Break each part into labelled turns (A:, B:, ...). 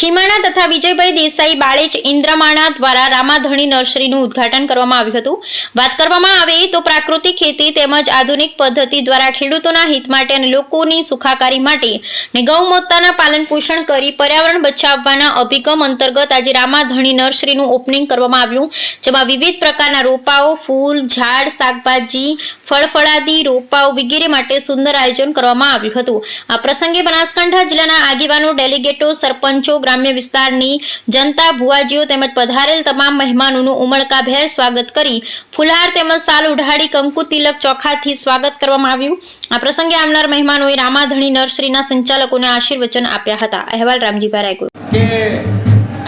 A: ખીમાણા તથા વિજયભાઈ દેસાઈ બાળેજ ઇન્દ્રમાણા દ્વારા રામાધણી નર્સરીનું ઉદ્ઘાટન કરવામાં આવ્યું હતું. વાત કરવામાં આવે તો પ્રાકૃતિક ખેતી તેમજ આધુનિક પદ્ધતિ દ્વારા ખેડૂતોના હિત માટે અને લોકોની સુખાકારી માટે ને ગૌમાતાના પાલન પોષણ કરી પર્યાવરણ બચાવવાના અભિગમ અંતર્ગત આજે રામાધણી નર્સરીનું ઓપનિંગ કરવામાં આવ્યું, જેમાં વિવિધ પ્રકારના રોપાઓ, ફૂલ, ઝાડ, શાકભાજી, ફળફળાદી રોપાઓ વગેરે માટે સુંદર આયોજન કરવામાં આવ્યું હતું. આ પ્રસંગે બનાસકાંઠા જિલ્લાના આગેવાનો, ડેલિગેટો, સરપંચો ગ્રામ્ય વિસ્તારની જનતા ભુવાજીઓ તેમજ પધારેલ તમામ મહેમાનોનું ઉમળકાભેર સ્વાગત કરી ફુલહાર તેમજ સાલ ઉઢાડી કંકુ તિલક ચોખાથી સ્વાગત કરવામાં આવ્યું. આ પ્રસંગે આવનાર મહેમાનોએ રામાધણી નર્સરીના સંચાલકોને આશીર્વચન આપ્યા હતા. અહેવાલ રામજીભાઈ રાયગુર
B: કે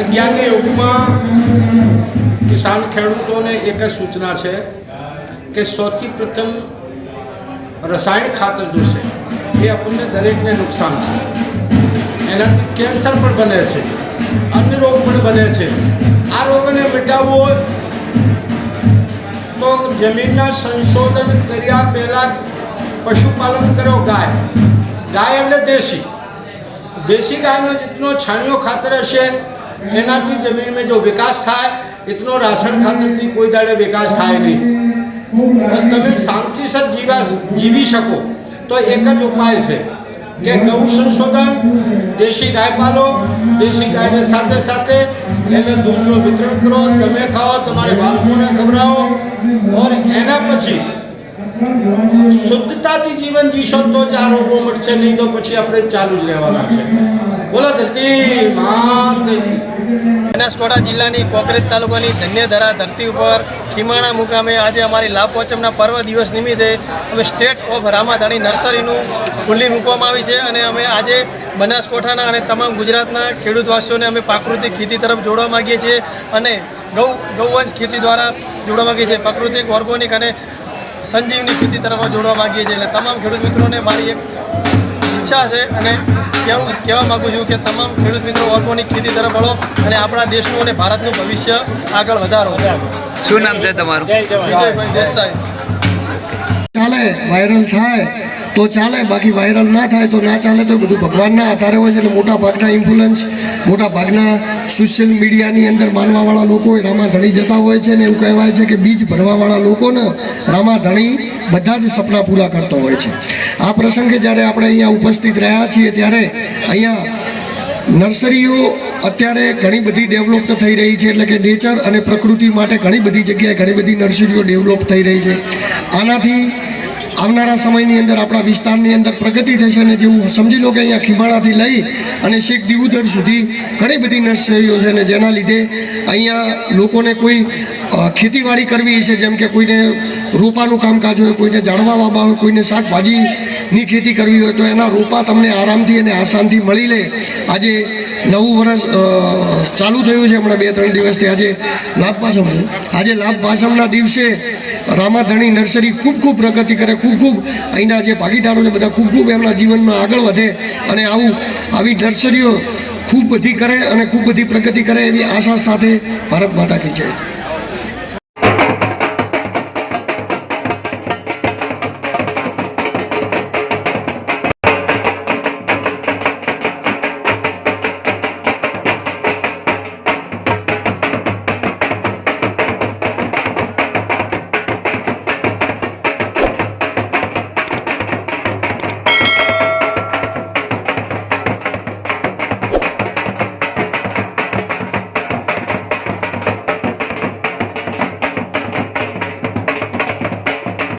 B: અગિયારની યુગમાં કિસાન ખેડૂતોને એક જ સૂચના છે કે સૌથી પ્રથમ રસાયણ ખાતર જો એ આપણને દરેકને નુકસાન છે. એનાથી કેન્સર પણ બને છે. અન્ય રોગ પણ બને છે. આ રોગને મિટાવવો હોય તો જમીનના સંશોધન કર્યા પહેલાં પશુપાલન કરો ગાય. ગાય એટલે દેશી. દેશી ગાયનો જેટલો છાણિયો ખાતર હશે, એનાથી જમીનમાં જો વિકાસ થાય, એટલો રાસણ ખાતરથી કોઈ દાડે વિકાસ થાય નહીં. તમે શાંતિસર જીવા જીવી શકો. તો એક જ ઉપાય છે. કે નવું સંશોધન દેશી ગાય પાલો, દેશી ગાયને સાથે સાથે એને દૂધનું વિતરણ કરો, તમે ખાઓ, તમારે બાળકોને ખવડાવો. ઓર એના પછી શુદ્ધતાથી જીવન જીશો તો જ આ રોગો મટશે, નહીં તો પછી આપણે ચાલુ જ રહેવાના છે. બોલો ધરતી માત
C: બનાસકાંઠા જિલ્લાની કોકરેજ તાલુકાની ધન્યધરા ધરતી ઉપર ખીમાણા મુકામે આજે અમારી લાભપોચમના પર્વ દિવસ નિમિત્તે અમે સ્ટેટ ઓફ રામાધાણી નર્સરીનું ખુલ્લી મૂકવામાં આવી છે અને અમે આજે બનાસકાંઠાના અને તમામ ગુજરાતના ખેડૂતવાસીઓને અમે પ્રાકૃતિક ખેતી તરફ જોડવા માગીએ છીએ અને ગૌ, ગૌવંશ ખેતી દ્વારા જોડવા માગીએ છીએ, પ્રાકૃતિક, ઓર્ગોનિક અને સંજીવની ખેતી તરફ જોડવા માગીએ છીએ. એટલે તમામ ખેડૂત મિત્રોને મારી એક ઈચ્છા છે અને કહેવું, કહેવા માગું છું કે તમામ ખેડૂત મિત્રો ઓર્ગોનિક ખેતી તરફ વળો અને આપણા દેશનું અને ભારતનું ભવિષ્ય આગળ વધારો.
D: શું નામ છે તમારું?
E: ચાલે વાયરલ થાય તો ચાલે બાકી વાયરલ ના થાય તો ના ચાલે તો બધું ભગવાનના આધારે હોય છે એટલે મોટા ભાગના ઇન્ફ્લુઅન્સ મોટા ભાગના સોશિયલ મીડિયાની અંદર માનવાવાળા લોકો એ રામાધણી જતા હોય છે ને એવું કહેવાય છે કે બીજ ભરવાવાળા લોકોને રામાધણી બધા જ સપના પૂરા કરતો હોય છે. આ પ્રસંગે જ્યારે આપણે અહીંયા ઉપસ્થિત રહ્યા છીએ ત્યારે અહીંયા નર્સરીઓ અત્યારે ઘણી બધી ડેવલપ થઈ રહી છે, એટલે કે નેચર અને પ્રકૃતિ માટે ઘણી બધી જગ્યાએ ઘણી બધી નર્સરીઓ ડેવલપ થઈ રહી છે. આનાથી આવનારા સમયની અંદર આપણા વિસ્તારની અંદર પ્રગતિ થશે અને જેવું સમજી લો કે અહીંયા ખીમાણાથી લઈ અને શેખ દીવુદર સુધી ઘણી બધી નર્સરીઓ છે અને જેના લીધે અહીંયા લોકોને કોઈ ખેતીવાડી કરવી છે જેમ કે કોઈને રોપાનું કામકાજ હોય, કોઈને જાણવા વાવવા હોય કોઈને શાકભાજીની ખેતી કરવી હોય તો એના રોપા તમને આરામથી અને આસાનથી મળી લે. આજે નવું વર્ષ ચાલુ થયું છે હમણાં બે, ત્રણ દિવસથી. આજે લાભ પાસમ આજે લાભ પાસમના દિવસે રામાધણી નર્સરી ખૂબ ખૂબ પ્રગતિ કરે, ખૂબ ખૂબ અહીંના જે ભાગીદારો છે બધા ખૂબ ખૂબ એમના જીવનમાં આગળ વધે અને આવું, આવી નર્સરીઓ ખૂબ બધી કરે અને ખૂબ બધી પ્રગતિ કરે એવી આશા સાથે ભારત માતા કી જય.